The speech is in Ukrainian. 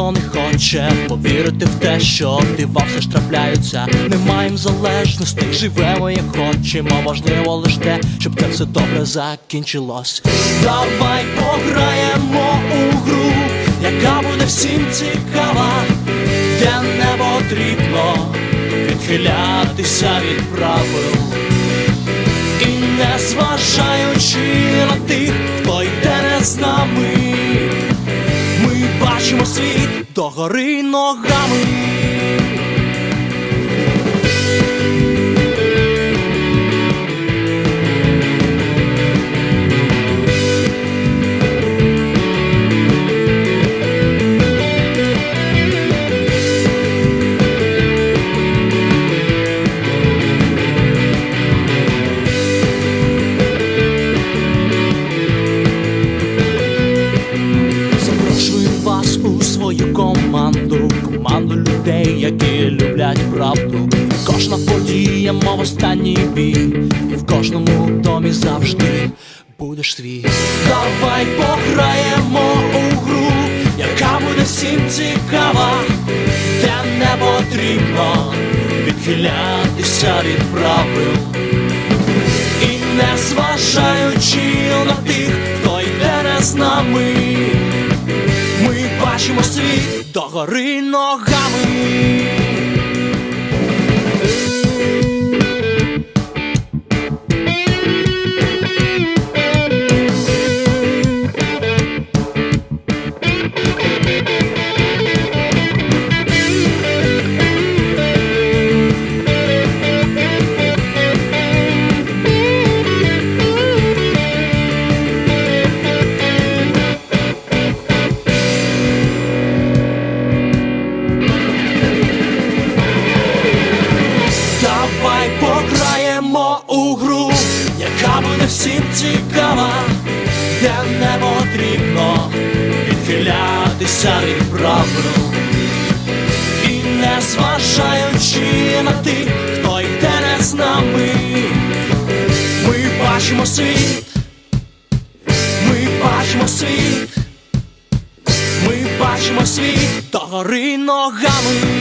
навіть тим, хто не хоче повірити в те, що дива все ж трапляються. Не маємо залежностей, живемо як хочемо. Важливо лише те, щоб це все добре закінчилось. Давай пограємо у гру, яка буде всім цікава, де не потрібно відхилятися від правил. Догори ногами. Люблять правду. Кожна подія, мов останній бій, і в кожному домі завжди будеш свій. Давай пограємо у гру, яка буде всім цікава, де не потрібно відхилятися від правил. І не зважаючи на тих, хто йде з нами, ми бачимо світ догори ногами. Всім цікава, де не потрібно відхилятися від правил. І не зважаючи на тих, хто йде не з нами, ми бачимо світ, ми бачимо світ, ми бачимо світ догори ногами.